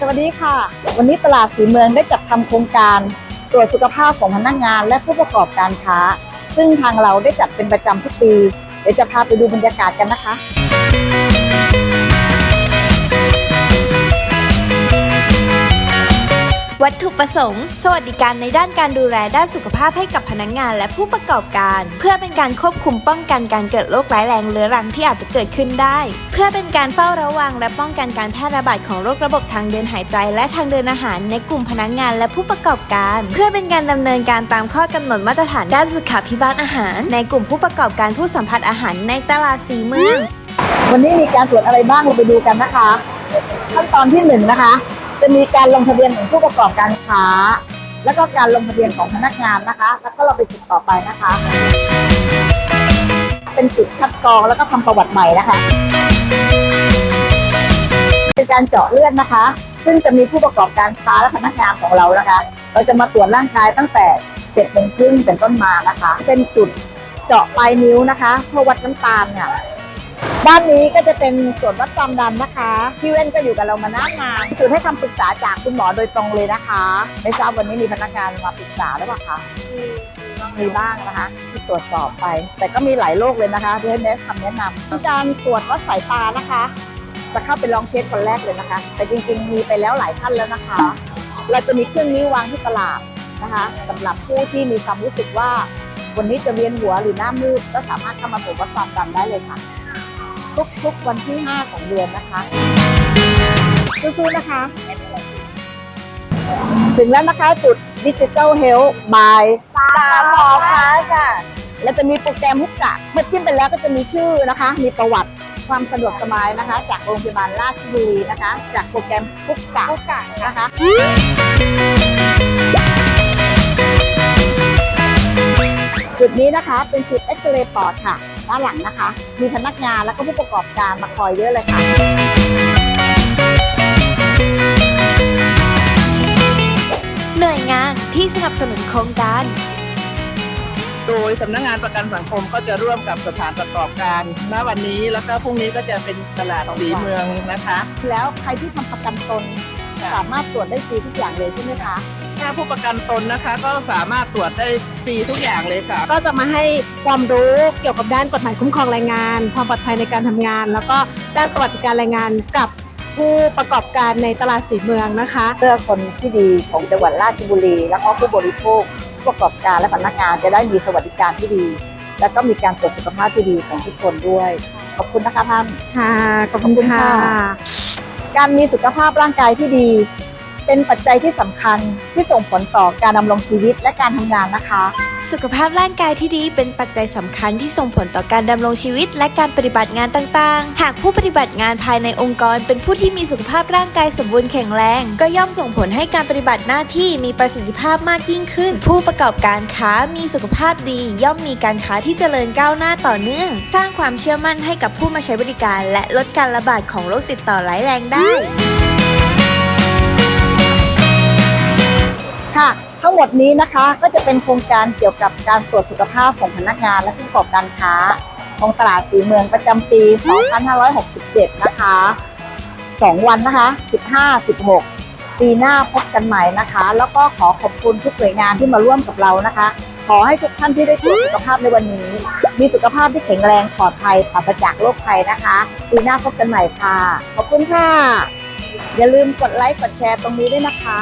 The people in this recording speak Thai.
สวัสดีค่ะ วันนี้ตลาดสีเมืองได้จัดทำโครงการตรวจสุขภาพของพนักงานและผู้ประกอบการค้า ซึ่งทางเราได้จัดเป็นประจำทุกปี เดี๋ยวจะพาไปดูบรรยากาศกันนะคะ วัตถุประสงค์ สวัสดิการในด้านการดูแลด้านสุขภาพให้กับพนักงานและผู้ประกอบการ เพื่อเป็นการควบคุมป้องกันการเกิดโรคร้ายแรงเรื้อรังที่อาจจะเกิดขึ้นได้ เพื่อเป็นการเฝ้าระวังและป้องกันการแพร่ระบาดของโรคระบบทางเดินหายใจ และทางเดินอาหารในกลุ่มพนักงานและผู้ประกอบการ เพื่อเป็นการดำเนินการตามข้อกำหนดมาตรฐานด้านสุขาภิบาลอาหาร ในกลุ่มผู้ประกอบการผู้สัมผัสอาหารในตลาดสีเมืองวันนี้มีการตรวจอะไรบ้างเราไปดูกันนะคะ ขั้นตอนที่หนึ่งนะคะ จะมีการลงทะเบียนของผู้ประกอบการค้า แล้วก็การลงทะเบียนของพนักงานนะคะ แล้วก็เราไปจุดต่อไปนะคะ เป็นจุดคัดกรองแล้วก็ทำประวัติใหม่นะคะเป็นการเจาะเลือดนะคะ ซึ่งจะมีผู้ประกอบการค้าและพนักงานของเรานะคะ เราจะมาตรวจร่างกายตั้งแต่เจ็ดโมงครึ่งเป็นต้นมานะคะ เป็นจุดเจาะปลายนิ้วนะคะเพื่อวัดน้ำตาลเนี่ย ด้านนี้ก็จะเป็นส่วนวัดความดันนะคะพี่เว้นก็อยู่กับเรามานานนานคือให้คำปรึกษาจากคุณหมอโดยตรงเลยนะคะ ไม่ทราบวันนี้มีพนักงานมาปรึกษาหรือเปล่าคะมีบ้างนะคะที่ตรวจสอบไป แต่ก็มีหลายโรคเลยนะคะที่ให้แนะคำแนะนำการตรวจวัดสายตานะคะ จะเข้าไปลองเทสคนแรกเลยนะคะ แต่จริงๆมีไปแล้วหลายท่านแล้วนะคะ เราจะมีเครื่องนี้วางที่ตลาดนะคะสำหรับผู้ที่มีความรู้สึกว่าวันนี้จะเวียนหัวหรือหน้ามืดก็สามารถเข้ามาตรวจวัดความดันได้เลยค่ะ ทุกๆวันที่ 5 ของเดือนนะคะสู้ๆนะคะถึงแล้วนะคะจุดดิจิ t a ลเฮล t ์บายตามหมอค้าค่ะ แล้วจะมีโปรแกรมฮุกกะเมื่อจิ้มไปแล้วก็จะมีชื่อนะคะ มีประวัติความสะดวกสบายนะคะ จากโรงพยาบาลราชบุรีนะคะ จากโปรแกรมฮุกกะฮุกกะนะคะจุดนี้นะคะเป็นจุดเอ็กซเรย์ปอดค่ะ ด้านหลังนะคะ มีพนักงานแล้วก็ผู้ประกอบการมาคอยเยอะเลยค่ะ หน่วยงานที่สนับสนุนโครงการ โดยสำนักงานประกันสังคมก็จะร่วมกับสถานประกอบการณวันนี้แล้วก็พรุ่งนี้ก็จะเป็นตลาดสีเมืองนะคะ แล้วใครที่ทำประกันตน สามารถตรวจได้ฟรีทุกอย่างเลยใช่ไหมคะ ถ้าผู้ประกันตนนะคะ ก็สามารถตรวจได้ฟรีทุกอย่างเลยค่ะ ก็จะมาให้ความรู้เกี่ยวกับด้านกฎหมายคุ้มครองแรงงาน ความปลอดภัยในการทำงาน แล้วก็ด้านสวัสดิการแรงงานกับผู้ประกอบการในตลาดสีเมืองนะคะ เพื่อคนที่ดีของจังหวัดราชบุรี แล้วก็ผู้บริโภคผู้ประกอบการและพนักงานจะได้มีสวัสดิการที่ดี แล้วก็มีการตรวจสุขภาพที่ดีของทุกคนด้วย ขอบคุณนะคะท่าน ค่ะ ขอบคุณค่ะ การมีสุขภาพร่างกายที่ดี เป็นปัจจัยที่สำคัญที่ส่งผลต่อการดำรงชีวิตและการทำงานนะคะ สุขภาพร่างกายที่ดีเป็นปัจจัยสำคัญที่ส่งผลต่อการดำรงชีวิต และการปฏิบัติงานต่างๆ หากผู้ปฏิบัติงานภายในองค์กร เป็นผู้ที่มีสุขภาพร่างกายสมบูรณ์แข็งแรง ก็ย่อมส่งผลให้การปฏิบัติหน้าที่มีประสิทธิภาพมากยิ่งขึ้น ผู้ประกอบการค้ามีสุขภาพดี ย่อมมีการค้าที่เจริญก้าวหน้าต่อเนื่อง สร้างความเชื่อมั่นให้กับผู้มาใช้บริการ และลดการระบาดของโรคติดต่อร้ายแรงได้ค่ะ ทั้งหมดนี้นะคะก็จะเป็นโครงการเกี่ยวกับการตรวจสุขภาพของพนักงานและผู้ประกอบการค้า ของตลาดสีเมืองประจำปี 2567 นะคะ 2 วันนะคะ 15 16 ปีหน้าพบกันใหม่นะคะ แล้วก็ขอขอบคุณทุกหน่วยงานที่มาร่วมกับเรานะคะ ขอให้ทุกท่านที่ได้ตรวจสุขภาพในวันนี้ มีสุขภาพที่แข็งแรงปลอดภัยปราศจากโรคภัยนะคะ ปีหน้าพบกันใหม่ค่ะ ขอบคุณค่ะ อย่าลืมกดไลค์กดแชร์ตรงนี้ด้วยนะคะ